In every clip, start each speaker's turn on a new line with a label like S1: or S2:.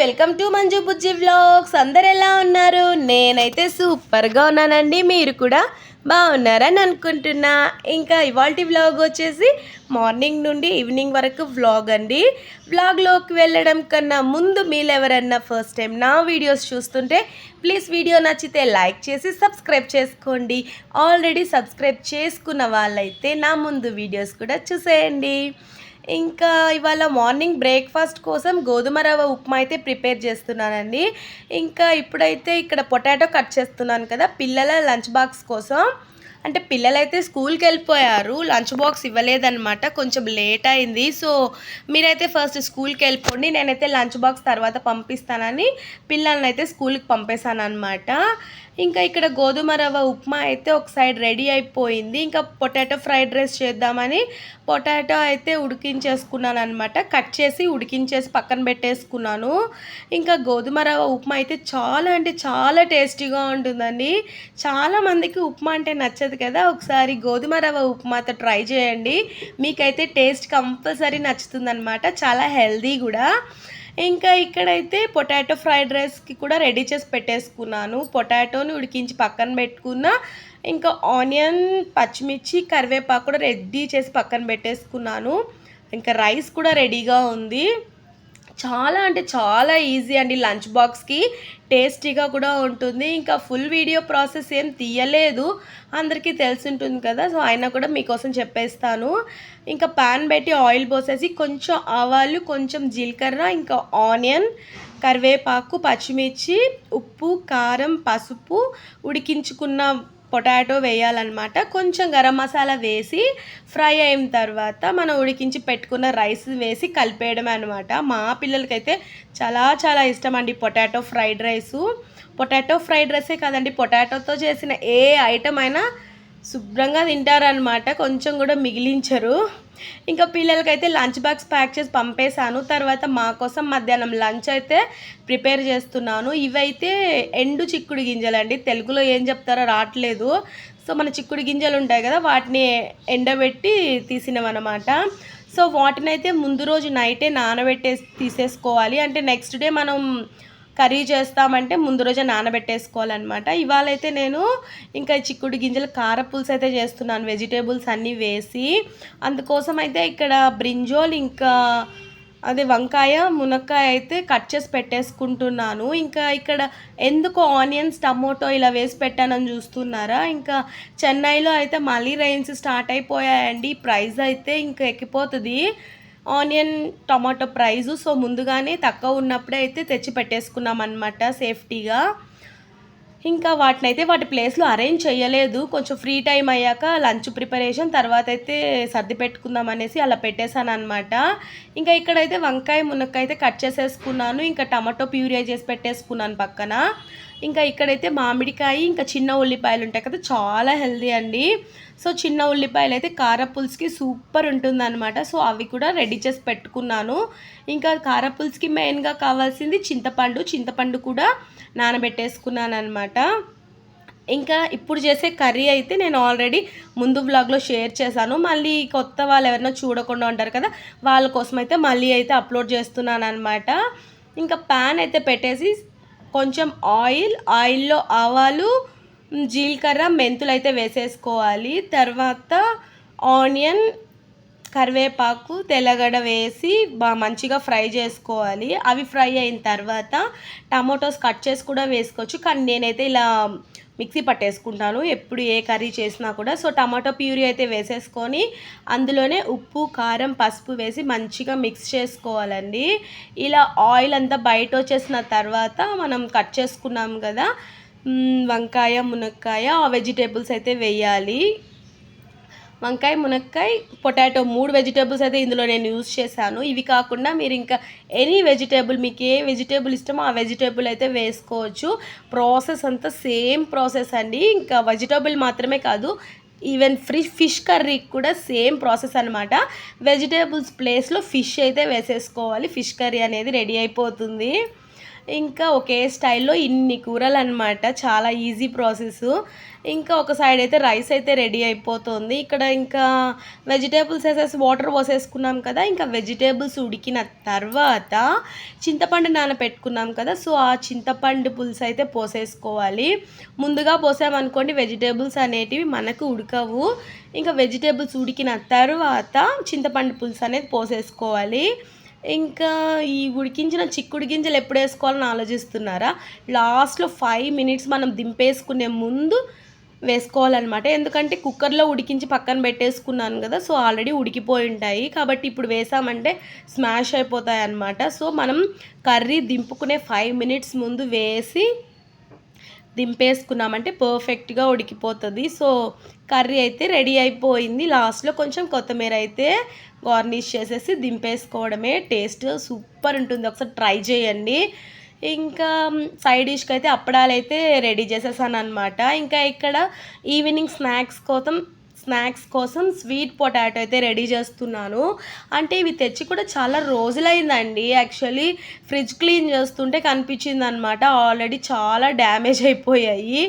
S1: Welcome to Manju Bujji vlogs. అందరు ఎలా ఉన్నారు? నేనైతే సూపర్గా ఉన్నానండి. మీరు కూడా బాగున్నారని అనుకుంటున్నా. ఇంకా ఇవాళ వ్లాగ్ వచ్చేసి మార్నింగ్ నుండి ఈవినింగ్ వరకు వ్లాగ్ అండి. వ్లాగ్లోకి వెళ్ళడం కన్నా ముందు మీరు ఎవరన్నా ఫస్ట్ టైం నా వీడియోస్ చూస్తుంటే ప్లీజ్ వీడియో నచ్చితే లైక్ చేసి సబ్స్క్రైబ్ చేసుకోండి. ఆల్రెడీ సబ్స్క్రైబ్ చేసుకున్న వాళ్ళైతే నా ముందు వీడియోస్ కూడా చూసేయండి. ఇంకా ఇవాళ మార్నింగ్ బ్రేక్ఫాస్ట్ కోసం గోధుమ రవ్వ ఉప్మా అయితే ప్రిపేర్ చేస్తున్నానండి. ఇంకా ఇప్పుడైతే ఇక్కడ పొటాటో కట్ చేస్తున్నాను కదా పిల్లల లంచ్ బాక్స్ కోసం. అంటే పిల్లలైతే స్కూల్కి వెళ్ళిపోయారు లంచ్ బాక్స్ ఇవ్వలేదన్నమాట కొంచెం లేట్ అయింది. సో మీరైతే ఫస్ట్ స్కూల్కి వెళ్ళిపోండి నేనైతే లంచ్ బాక్స్ తర్వాత పంపిస్తానని పిల్లల్ని అయితే స్కూల్కి పంపేశాను అనమాట ఇంకా ఇక్కడ గోధుమ రవ్వ ఉప్మా అయితే ఒక సైడ్ రెడీ అయిపోయింది. ఇంకా పొటాటో ఫ్రైడ్ రైస్ చేద్దామని పొటాటో అయితే ఉడికించేసుకున్నాను అనమాట కట్ చేసి ఉడికించేసి పక్కన పెట్టేసుకున్నాను. ఇంకా గోధుమ రవ్వ ఉప్మా అయితే చాలా అంటే చాలా టేస్టీగా ఉంటుందండి. చాలా మందికి ఉప్మా అంటే నచ్చదు కదా. ఒకసారి గోధుమ రవ్వ ఉప్మాతో ట్రై చేయండి. మీకైతే టేస్ట్ కంపల్సరీ నచ్చుతుందన్నమాట. చాలా హెల్దీ కూడా. ఇంకా ఇక్కడైతే పొటాటో ఫ్రైడ్ రైస్కి కూడా రెడీ చేసి పెట్టేసుకున్నాను. పొటాటోని ఉడికించి పక్కన పెట్టుకున్న ఇంకా ఆనియన్ పచ్చిమిర్చి కరివేపాకు కూడా రెడీ చేసి పక్కన పెట్టేసుకున్నాను. ఇంకా రైస్ కూడా రెడీగా ఉంది. చాలా అంటే చాలా ఈజీ అండి. లంచ్ బాక్స్కి టేస్టీగా కూడా ఉంటుంది. ఇంకా ఫుల్ వీడియో ప్రాసెస్ ఏం తీయలేదు. అందరికీ తెలిసి ఉంటుంది కదా. సో అయినా కూడా మీకోసం చెప్పేస్తాను. ఇంకా పాన్ పెట్టి ఆయిల్ పోసేసి కొంచెం ఆవాలు కొంచెం జీలకర్ర ఇంకా ఆనియన్ కరివేపాకు పచ్చిమిర్చి ఉప్పు కారం పసుపు ఉడికించుకున్న పొటాటో వేయాలన్నమాట. కొంచెం గరం మసాలా వేసి ఫ్రై అయిన తర్వాత మనం ఉడికించి పెట్టుకున్న రైస్ వేసి కలిపేయడం అనమాట మా పిల్లలకైతే చాలా చాలా ఇష్టం అండి potato fried rice. Potato fried రైసే కాదండి పొటాటోతో చేసిన ఏ ఐటమ్ అయినా శుభ్రంగా తింటారనమాట కొంచెం కూడా మిగిలించరు. ఇంకా పిల్లలకైతే లంచ్ బాక్స్ ప్యాక్ చేసి పంపేశాను. తర్వాత మా కోసం మధ్యాహ్నం లంచ్ అయితే ప్రిపేర్ చేస్తున్నాను. ఇవైతే ఎండు చిక్కుడు గింజలండి. తెలుగులో ఏం చెప్తారో రావట్లేదు. సో మన చిక్కుడు గింజలు ఉంటాయి కదా వాటిని ఎండబెట్టి తీసినవన్నమాట. సో వాటిని అయితే ముందు రోజు నైటే నానబెట్టేసి తీసేసుకోవాలి. అంటే నెక్స్ట్ డే మనం కర్రీ చేస్తామంటే ముందు రోజే నానబెట్టేసుకోవాలన్నమాట. ఇవాళ అయితే నేను ఇంకా చిక్కుడు గింజలు కారపులుసు అయితే చేస్తున్నాను. వెజిటేబుల్స్ అన్నీ వేసి అందుకోసం అయితే ఇక్కడ బ్రింజోల్ ఇంకా అదే వంకాయ మునక్కాయ అయితే కట్ చేసి పెట్టేసుకుంటున్నాను. ఇంకా ఇక్కడ ఎందుకు ఆనియన్స్ టమోటో ఇలా వేసి పెట్టానని చూస్తున్నారా? ఇంకా చెన్నైలో అయితే మళ్ళీ రైన్స్ స్టార్ట్ అయిపోయాయండి. ప్రైస్ అయితే ఇంకా ఎక్కిపోతుంది. Onion tomato price. సో ముందుగానే తక్కువ ఉన్నప్పుడే అయితే తెచ్చి పెట్టేసుకున్నాం అనమాట సేఫ్టీగా. ఇంకా వాటిని అయితే వాటి ప్లేస్లో అరేంజ్ చేయలేదు కొంచెం ఫ్రీ టైం అయ్యాక లంచ్ ప్రిపరేషన్ తర్వాత అయితే సర్ది పెట్టుకుందాం అనేసి అలా పెట్టేశాను అనమాట ఇంకా ఇక్కడైతే వంకాయ మునక్కాయ అయితే కట్ చేసేసుకున్నాను. ఇంకా టమాటో ప్యూరియా చేసి పెట్టేసుకున్నాను పక్కన. ఇంకా ఇక్కడైతే మామిడికాయ ఇంకా చిన్న ఉల్లిపాయలు ఉంటాయి కదా చాలా హెల్దీ అండి. సో చిన్న ఉల్లిపాయలు అయితే కారపుల్స్కి సూపర్ ఉంటుందన్నమాట. సో అవి కూడా రెడీ చేసి పెట్టుకున్నాను. ఇంకా కారపుల్స్కి మెయిన్గా కావాల్సింది చింతపండు. చింతపండు కూడా నానబెట్టేసుకున్నాను అనమాట ఇంకా ఇప్పుడు చేసే కర్రీ అయితే నేను ఆల్రెడీ ముందు బ్లాగ్లో షేర్ చేశాను. మళ్ళీ కొత్త వాళ్ళు ఎవరైనా చూడకుండా ఉంటారు కదా వాళ్ళ కోసం అయితే మళ్ళీ అయితే అప్లోడ్ చేస్తున్నాను అనమాట ఇంకా ప్యాన్ అయితే పెట్టేసి కొంచెం ఆయిల్ ఆయిల్లో ఆవాలు జీలకర్ర మెంతులు అయితే వేసేసుకోవాలి. తర్వాత ఆనియన్ కరివేపాకు తెల్లగడ వేసి బా మంచిగా ఫ్రై చేసుకోవాలి. అవి ఫ్రై అయిన తర్వాత టమాటోస్ కట్ చేసి కూడా వేసుకోవచ్చు. కానీ నేనైతే ఇలా మిక్సీ పట్టేసుకుంటాను. ఎప్పుడు ఏ కర్రీ చేసినా కూడా. సో టమాటో ప్యూరీ అయితే వేసేసుకొని అందులోనే ఉప్పు కారం పసుపు వేసి మంచిగా మిక్స్ చేసుకోవాలండి. ఇలా ఆయిల్ అంతా బయట వచ్చేసిన తర్వాత మనం కట్ చేసుకున్నాం కదా వంకాయ మునక్కాయ ఆ వెజిటేబుల్స్ అయితే వేయాలి. వంకాయ మునక్కాయ పొటాటో మూడు వెజిటేబుల్స్ అయితే ఇందులో నేను యూజ్ చేశాను. ఇవి కాకుండా మీరు ఇంకా ఎనీ వెజిటేబుల్ మీకు ఏ వెజిటేబుల్ ఇష్టమో ఆ వెజిటేబుల్ అయితే వేసుకోవచ్చు. ప్రాసెస్ అంతా సేమ్ ప్రాసెస్ అండి. ఇంకా వెజిటేబుల్ మాత్రమే కాదు ఈవెన్ ఫ్రీ ఫిష్ కర్రీకి కూడా సేమ్ ప్రాసెస్ అనమాట వెజిటేబుల్స్ ప్లేస్లో ఫిష్ అయితే వేసేసుకోవాలి. ఫిష్ కర్రీ అనేది రెడీ అయిపోతుంది. ఇంకా ఒకే స్టైల్లో ఇన్ని కూరలు అనమాట చాలా ఈజీ ప్రాసెస్. ఇంకా ఒక సైడ్ అయితే రైస్ అయితే రెడీ అయిపోతుంది. ఇక్కడ ఇంకా వెజిటేబుల్స్ వేసేసి వాటర్ పోసేసుకున్నాం కదా ఇంకా వెజిటేబుల్స్ ఉడికిన తర్వాత చింతపండు నానబెట్టుకున్నాం కదా సో ఆ చింతపండు పులుసు అయితే పోసేసుకోవాలి. ముందుగా పోసామనుకోండి వెజిటేబుల్స్ అనేటివి మనకు ఉడకవు. ఇంకా వెజిటేబుల్స్ ఉడికిన తర్వాత చింతపండు పులుసు అనేది పోసేసుకోవాలి. ఇంకా ఈ ఉడికించిన చిక్కుడు గింజలు ఎప్పుడు వేసుకోవాలని ఆలోచిస్తున్నారా? లాస్ట్లో ఫైవ్ మినిట్స్ మనం దింపేసుకునే ముందు వేసుకోవాలన్నమాట. ఎందుకంటే కుక్కర్లో ఉడికించి పక్కన పెట్టేసుకున్నాను కదా సో ఆల్రెడీ ఉడికిపోయి ఉంటాయి. కాబట్టి ఇప్పుడు వేసామంటే స్మాష్ అయిపోతాయి అన్నమాట సో మనం కర్రీ దింపుకునే ఫైవ్ మినిట్స్ ముందు వేసి దింపేసుకున్నామంటే పర్ఫెక్ట్గా ఉడికిపోతుంది. సో కర్రీ అయితే రెడీ అయిపోయింది. లాస్ట్లో కొంచెం కొత్తిమీర అయితే గార్నిష్ చేసేసి దింపేసుకోవడమే టేస్ట్. సూపర్ ఉంటుంది. ఒకసారి ట్రై చేయండి. ఇంకా సైడ్ డిష్కి అయితే అప్పడాలు అయితే రెడీ చేసేసాను అనమాట ఇంకా ఇక్కడ ఈవినింగ్ స్నాక్స్ కోసం స్నాక్స్ కోసం స్వీట్ పొటాటో అయితే రెడీ చేస్తున్నాను. అంటే ఇవి తెచ్చి కూడా చాలా రోజులైందండి. యాక్చువల్లీ ఫ్రిడ్జ్ క్లీన్ చేస్తుంటే కనిపించింది అనమాట ఆల్రెడీ చాలా డ్యామేజ్ అయిపోయాయి.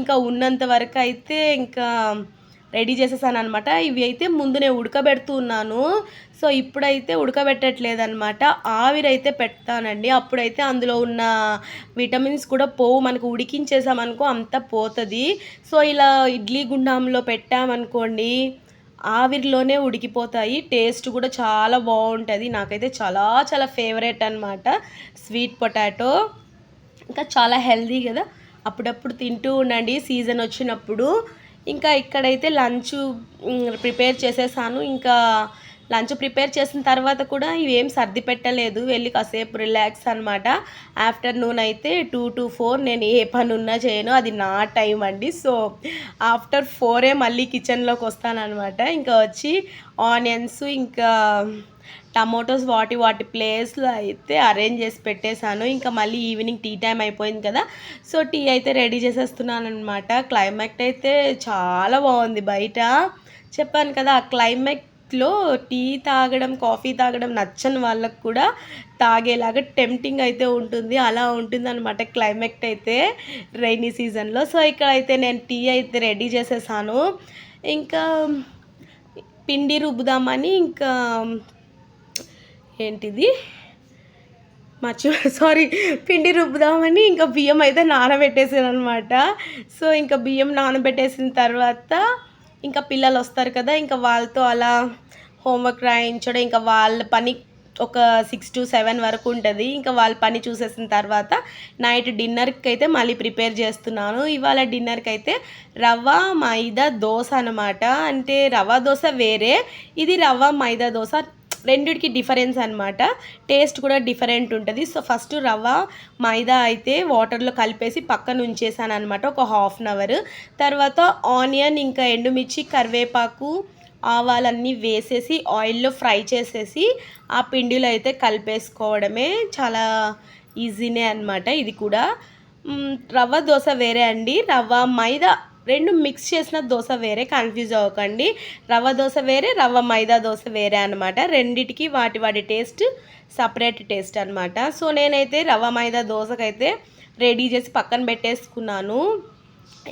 S1: ఇంకా ఉన్నంత వరకు అయితే ఇంకా రెడీ చేసేసాను అనమాట ఇవి అయితే ముందు నేను ఉడకబెడుతున్నాను. సో ఇప్పుడైతే ఉడకబెట్టట్లేదు అనమాట ఆవిరైతే పెడతానండి. అప్పుడైతే అందులో ఉన్న విటమిన్స్ కూడా పోవు. మనకు ఉడికించేసామనుకో అంత పోతుంది. సో ఇలా ఇడ్లీ గుండంలో పెట్టామనుకోండి ఆవిరిలోనే ఉడికిపోతాయి. టేస్ట్ కూడా చాలా బాగుంటుంది. నాకైతే చాలా చాలా ఫేవరెట్ అనమాట స్వీట్ పొటాటో. ఇంకా చాలా హెల్దీ కదా. అప్పుడప్పుడు తింటూ ఉండండి. సీజన్ వచ్చినప్పుడు. ఇంకా ఇక్కడైతే లంచ్ ప్రిపేర్ చేసేసాను. ఇంకా లంచ్ ప్రిపేర్ చేసిన తర్వాత కూడా ఇవేం సర్ది పెట్టలేదు. వెళ్ళి కాసేపు రిలాక్స్ అనమాట ఆఫ్టర్నూన్ అయితే టూ టు ఫోర్ నేను ఏ పని ఉన్నా చేయను. అది నా టైం అండి. సో ఆఫ్టర్ ఫోరే మళ్ళీ కిచెన్లోకి వస్తానమాట ఇంకా వచ్చి ఆనియన్స్ ఇంకా టమోటోస్ వాటి వాటి ప్లేస్లో అయితే అరేంజ్ చేసి పెట్టేశాను. ఇంకా మళ్ళీ ఈవినింగ్ టీ టైం అయిపోయింది కదా. సో టీ అయితే రెడీ చేసేస్తున్నాను అనమాట క్లైమేట్ అయితే చాలా బాగుంది బయట. చెప్పాను కదా ఆ క్లైమేట్ లో టీ తాగడం కాఫీ తాగడం నచ్చని వాళ్ళకు కూడా తాగేలాగా టెంప్టింగ్ అయితే ఉంటుంది. అలా ఉంటుంది అనమాట క్లైమేట్ అయితే రైనీ సీజన్లో సో ఇక్కడ అయితే నేను టీ అయితే రెడీ చేసేసాను. ఇంకా పిండి రుబ్బుదామని ఇంకా ఏంటిది? మర్చి సారీ పిండి రుబ్బుదామని ఇంకా బియ్యం అయితే నానబెట్టేసాను అనమాట సో ఇంకా బియ్యం నానబెట్టేసిన తర్వాత ఇంకా పిల్లలు వస్తారు కదా ఇంకా వాళ్ళతో అలా హోంవర్క్ రాయించడం ఇంకా వాళ్ళ పని ఒక సిక్స్ టు సెవెన్ వరకు ఉంటుంది. ఇంకా వాళ్ళ పని చూసేసిన తర్వాత నైట్ డిన్నర్కి అయితే మళ్ళీ ప్రిపేర్ చేస్తున్నాను. ఇవాళ డిన్నర్కి అయితే రవ్వ మైదా దోశ అనమాట అంటే రవ్వ దోశ వేరే. ఇది రవ్వ మైదా దోశ రెండిటికి డిఫరెన్స్ అనమాట టేస్ట్ కూడా డిఫరెంట్ ఉంటుంది. సో ఫస్ట్ రవ్వ మైదా అయితే వాటర్లో కలిపేసి పక్కన ఉంచేసాను అనమాట ఒక హాఫ్ అన్ అవర్ తర్వాత ఆనియన్ ఇంకా ఎండుమిర్చి కరివేపాకు ఆవాలన్నీ వేసేసి ఆయిల్లో ఫ్రై చేసేసి ఆ పిండిలో అయితే కలిపేసుకోవడమే చాలా ఈజీనే అనమాట ఇది కూడా. రవ్వ దోశ వేరే అండి. రవ్వ మైదా రెండు మిక్స్ చేసిన దోశ వేరే కన్ఫ్యూజ్ అవ్వకండి. రవ్వ దోశ వేరే రవ్వ మైదా దోశ వేరే అనమాట రెండిటికి వాటి వాటి టేస్ట్ సపరేట్ టేస్ట్ అనమాట సో నేనైతే రవ్వ మైదా దోశకైతే రెడీ చేసి పక్కన పెట్టేసుకున్నాను.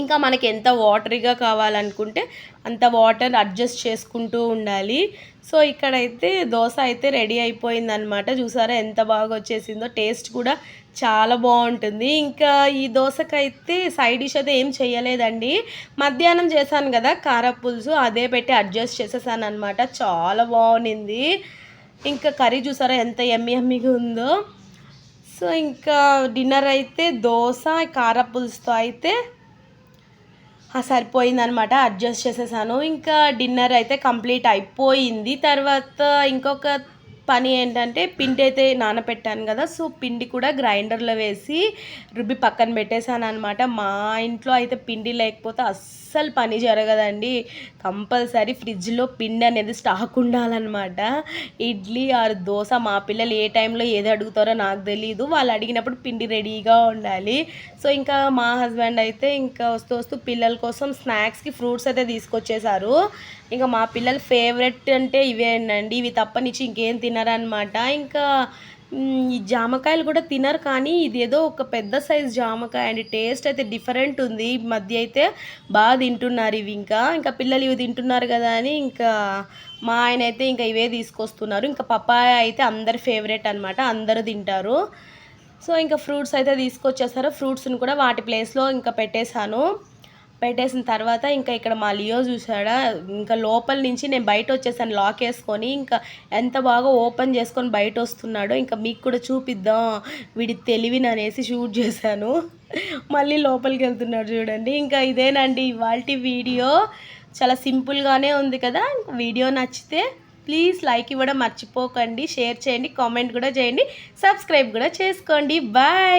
S1: ఇంకా మనకి ఎంత వాటరీగా కావాలనుకుంటే అంత వాటర్ అడ్జస్ట్ చేసుకుంటూ ఉండాలి. సో ఇక్కడైతే దోశ అయితే రెడీ అయిపోయిందనమాట చూసారా ఎంత బాగా వచ్చేసిందో. టేస్ట్ కూడా చాలా బాగుంటుంది. ఇంకా ఈ దోశకైతే సైడ్ డిష్ అయితే ఏం చేయలేదండి. మధ్యాహ్నం చేశాను కదా కారపులుసు అదే పెట్టి అడ్జస్ట్ చేసేసాను అనమాట చాలా బాగుంది ఇంకా కర్రీ చూసారా ఎంత ఎమ్మి ఎమ్మిగా ఉందో. సో ఇంకా డిన్నర్ అయితే దోశ కారపులుసుతో అయితే సరిపోయిందనమాట అడ్జస్ట్ చేసేసాను. ఇంకా డిన్నర్ అయితే కంప్లీట్ అయిపోయింది. తర్వాత ఇంకొక పని ఏంటంటే పిండి అయితే నానపెట్టాను కదా సో పిండి కూడా గ్రైండర్లో వేసి రుబ్బి పక్కన పెట్టేశాను అనమాట మా ఇంట్లో అయితే పిండి లేకపోతే అస్సలు పని జరగదండి. కంపల్సరీ ఫ్రిడ్జ్లో పిండి అనేది స్టాక్ ఉండాలన్నమాట. ఇడ్లీ ఆర్ దోశ మా పిల్లలు ఏ టైంలో ఏది అడుగుతారో నాకు తెలియదు వాళ్ళు అడిగినప్పుడు పిండి రెడీగా ఉండాలి. సో ఇంకా మా హస్బెండ్ అయితే ఇంకా వస్తూ వస్తూ పిల్లల కోసం స్నాక్స్కి ఫ్రూట్స్ అయితే తీసుకొచ్చేసారు ఇంకా మా పిల్లల ఫేవరెట్ అంటే ఇవే అండి. ఇవి తప్పనిచ్చి ఇంకేం తినరనమాట ఇంకా ఈ జామకాయలు కూడా తినరు కానీ ఇది ఏదో ఒక పెద్ద సైజ్ జామకాయ అండి. టేస్ట్ అయితే డిఫరెంట్ ఉంది. ఈ మధ్య అయితే బాగా తింటున్నారు ఇవి ఇంకా. ఇంకా పిల్లలు ఇవి తింటున్నారు కదా అని ఇంకా మా ఆయన అయితే ఇంకా ఇవే తీసుకొస్తున్నారు. ఇంకా పపాయ అయితే అందరి ఫేవరెట్ అనమాట అందరూ తింటారు. సో ఇంకా ఫ్రూట్స్ అయితే తీసుకొచ్చేసారు. ఫ్రూట్స్ని కూడా వాటి ప్లేస్లో ఇంకా పెట్టేశాను. పెట్టేసిన తర్వాత ఇంకా ఇక్కడ మా లియో చూసాడా ఇంకా లోపల నుంచి నేను బయట వచ్చేసాను లాక్ వేసుకొని. ఇంకా ఎంత బాగా ఓపెన్ చేసుకొని బయట వస్తున్నాడో ఇంకా మీకు కూడా చూపిద్దాం వీడి తెలివిని అనేసి షూట్ చేశాను. మళ్ళీ లోపలికి వెళ్తున్నాడు చూడండి. ఇంకా ఇదేనండి ఇవాళ వీడియో. చాలా సింపుల్గానే ఉంది కదా. వీడియో నచ్చితే ప్లీజ్ లైక్ ఇవ్వడం మర్చిపోకండి షేర్ చేయండి కామెంట్ కూడా చేయండి సబ్స్క్రైబ్ కూడా చేసుకోండి. బాయ్!